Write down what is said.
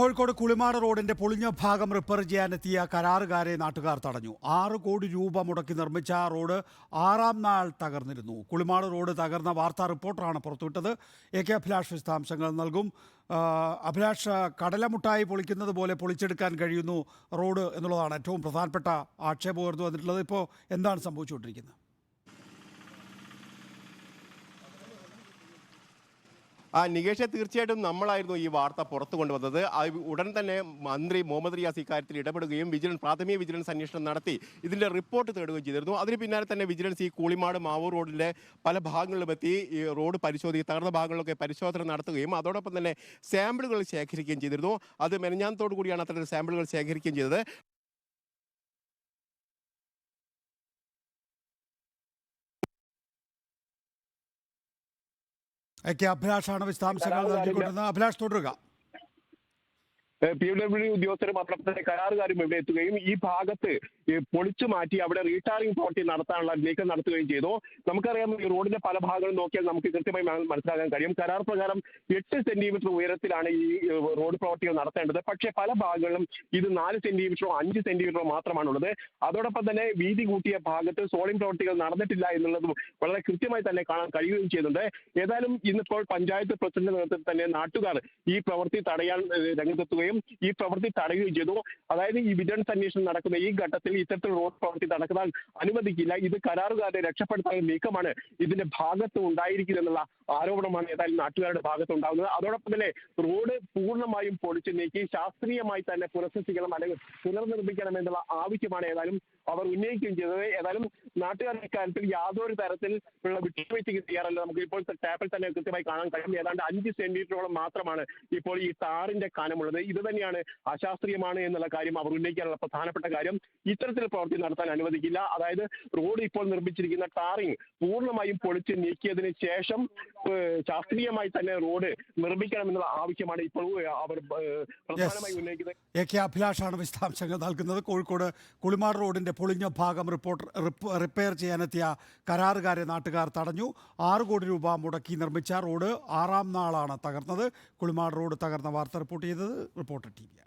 കോഴിക്കോട് കുളിമാട് റോഡിന്റെ പൊളിഞ്ഞ ഭാഗം റിപ്പയർ ചെയ്യാനെത്തിയ കരാറുകാരെ നാട്ടുകാർ തടഞ്ഞു. ആറ് കോടി രൂപ മുടക്കി നിർമ്മിച്ച റോഡ് ആറാം നാൾ തകർന്നിരുന്നു. കുളിമാട് റോഡ് തകർന്ന വാർത്താ റിപ്പോർട്ടറാണ് പുറത്തുവിട്ടത്. എ കെ അഭിലാഷ് വിശദാംശങ്ങൾ നൽകും. അഭിലാഷ് കടലമുട്ടായി പൊളിക്കുന്നത് പോലെ പൊളിച്ചെടുക്കാൻ കഴിയുന്നു റോഡ് എന്നുള്ളതാണ് ഏറ്റവും പ്രധാനപ്പെട്ട ആക്ഷേപം ഉയർന്നു വന്നിട്ടുള്ളത്. ഇപ്പോൾ എന്താണ് സംഭവിച്ചുകൊണ്ടിരിക്കുന്നത്? ആ നികേഷെ തീർച്ചയായിട്ടും നമ്മളായിരുന്നു ഈ വാർത്ത പുറത്തു കൊണ്ടുവന്നത്. ഉടൻ തന്നെ മന്ത്രി മുഹമ്മദ് റിയാസ് ഇക്കാര്യത്തിൽ ഇടപെടുകയും വിജിലൻസ് പ്രാഥമിക വിജിലൻസ് അന്വേഷണം നടത്തി ഇതിന്റെ റിപ്പോർട്ട് തേടുകയും ചെയ്തിരുന്നു. അതിന് പിന്നാലെ തന്നെ വിജിലൻസ് ഈ കൂളിമാട് മാവൂർ റോഡിലെ പല ഭാഗങ്ങളിലും എത്തി ഈ റോഡ് പരിശോധിക്കുക തകർന്ന ഭാഗങ്ങളിലൊക്കെ പരിശോധന നടത്തുകയും അതോടൊപ്പം തന്നെ സാമ്പിളുകൾ ശേഖരിക്കുകയും ചെയ്തിരുന്നു. അത് മെനഞ്ഞാന്തോടു കൂടിയാണ് അത്തരം സാമ്പിളുകൾ ശേഖരിക്കുകയും ചെയ്തത്. അഭിലാഷാണ് വിശദാംശങ്ങൾ നൽകിക്കൊണ്ടിരുന്നത്. അഭിലാഷ് തുടരുക. പി ഡബ്ല്യു ഉദ്യോഗസ്ഥരും അതോടൊപ്പം തന്നെ കരാറുകാരും ഇവിടെ എത്തുകയും ഈ ഭാഗത്ത് പൊളിച്ചു മാറ്റി അവിടെ റീടാറിംഗ് പ്രവൃത്തി നടത്താനുള്ള നീക്കം നടത്തുകയും ചെയ്തു. നമുക്കറിയാം ഈ റോഡിന്റെ പല ഭാഗങ്ങളും നോക്കിയാൽ നമുക്ക് കൃത്യമായി മനസ്സിലാക്കാൻ കഴിയും. കരാർ പ്രകാരം എട്ട് സെന്റിമീറ്റർ ഉയരത്തിലാണ് ഈ റോഡ് പ്രവൃത്തികൾ നടത്തേണ്ടത്. പക്ഷേ പല ഭാഗങ്ങളിലും ഇത് നാല് സെന്റിമീറ്ററോ അഞ്ച് സെന്റിമീറ്ററോ മാത്രമാണുള്ളത്. അതോടൊപ്പം തന്നെ വീതി കൂട്ടിയ ഭാഗത്ത് സോളിംഗ് പ്രവൃത്തികൾ നടന്നിട്ടില്ല എന്നുള്ളതും വളരെ കൃത്യമായി തന്നെ കാണാൻ കഴിയുകയും ചെയ്യുന്നുണ്ട്. ഏതായാലും ഇന്നിപ്പോൾ പഞ്ചായത്ത് പ്രസിഡന്റ് നേതൃത്വത്തിൽ തന്നെ നാട്ടുകാർ ഈ പ്രവൃത്തി തടയാൻ ഏഹ്, രംഗത്തെത്തുകയും ഈ പ്രവൃത്തി തടയുകയും ചെയ്തു. അതായത് ഈ വിജിലൻസ് അന്വേഷണം നടക്കുന്ന ഈ ഘട്ടത്തിൽ ഇത്തരത്തിൽ റോഡ് പ്രവൃത്തി നടക്കാൻ അനുവദിക്കില്ല. ഇത് കരാറുകാരെ രക്ഷപ്പെടുത്താനുള്ള നീക്കമാണ് ഇതിന്റെ ഭാഗത്ത് ഉണ്ടായിരിക്കുന്നതെന്നുള്ള ആരോപണമാണ് ഏതായാലും നാട്ടുകാരുടെ ഭാഗത്ത് ഉണ്ടാകുന്നത് അതോടൊപ്പം തന്നെ റോഡ് പൂർണമായും പൊളിച്ചു നീക്കി ശാസ്ത്രീയമായി തന്നെ പുനഃസൃഷ്ടിക്കണം അല്ലെങ്കിൽ പുനർനിർമ്മിക്കണം എന്നുള്ള ആവശ്യമാണ് ഏതായാലും അവർ ഉന്നയിക്കുകയും ചെയ്തത്. ഏതായാലും നാട്ടുകാരുടെ ഇക്കാര്യത്തിൽ യാതൊരു തരത്തിൽ ഉള്ള വിട്ടുവീഴ്ചയ്ക്ക് തയ്യാറല്ല. നമുക്ക് ഇപ്പോൾ ടാപ്പിൽ തന്നെ കൃത്യമായി കാണാൻ കഴിയും. ഏതാണ്ട് അഞ്ച് സെന്റിമീറ്ററോളം മാത്രമാണ് ഇപ്പോൾ ഈ താറിന്റെ കനമുള്ളത്. ഇത് തന്നെയാണ് അശാസ്ത്രീയമാണ് എന്നുള്ള കാര്യം അവർ ഉന്നയിക്കാനുള്ള പ്രധാനപ്പെട്ട കാര്യം. ഇത്തരത്തിൽ പ്രവൃത്തി നടത്താൻ അനുവദിക്കില്ല. അതായത് റോഡ് ഇപ്പോൾ നിർമ്മിച്ചിരിക്കുന്ന ടാറിങ് പൂർണമായും പൊളിച്ച് നീക്കിയതിന് ശേഷം ശാസ്ത്രീയമായി തന്നെ റോഡ് നിർമ്മിക്കണമെന്നുള്ള ആവശ്യമാണ് ഇപ്പോൾ അവർ പ്രധാനമായി ഉന്നയിക്കുന്നത്. എ കെ അഭിലാഷാണ് വിശദാംശങ്ങൾ നൽകുന്നത്. കോഴിക്കോട് കുളിമാട് റോഡിന്റെ പൊളിഞ്ഞ ഭാഗം റിപ്പോർട്ട് റിപ്പയർ ചെയ്യാനെത്തിയ കരാറുകാരെ നാട്ടുകാർ തടഞ്ഞു. ആറ് കോടി രൂപ മുടക്കി നിർമ്മിച്ച റോഡ് ആറാം നാളാണ് തകർന്നത്. കുളിമാട് റോഡ് തകർന്ന വാർത്ത റിപ്പോർട്ട് ചെയ്തത് റിപ്പോർട്ടർ ടി വിയാണ്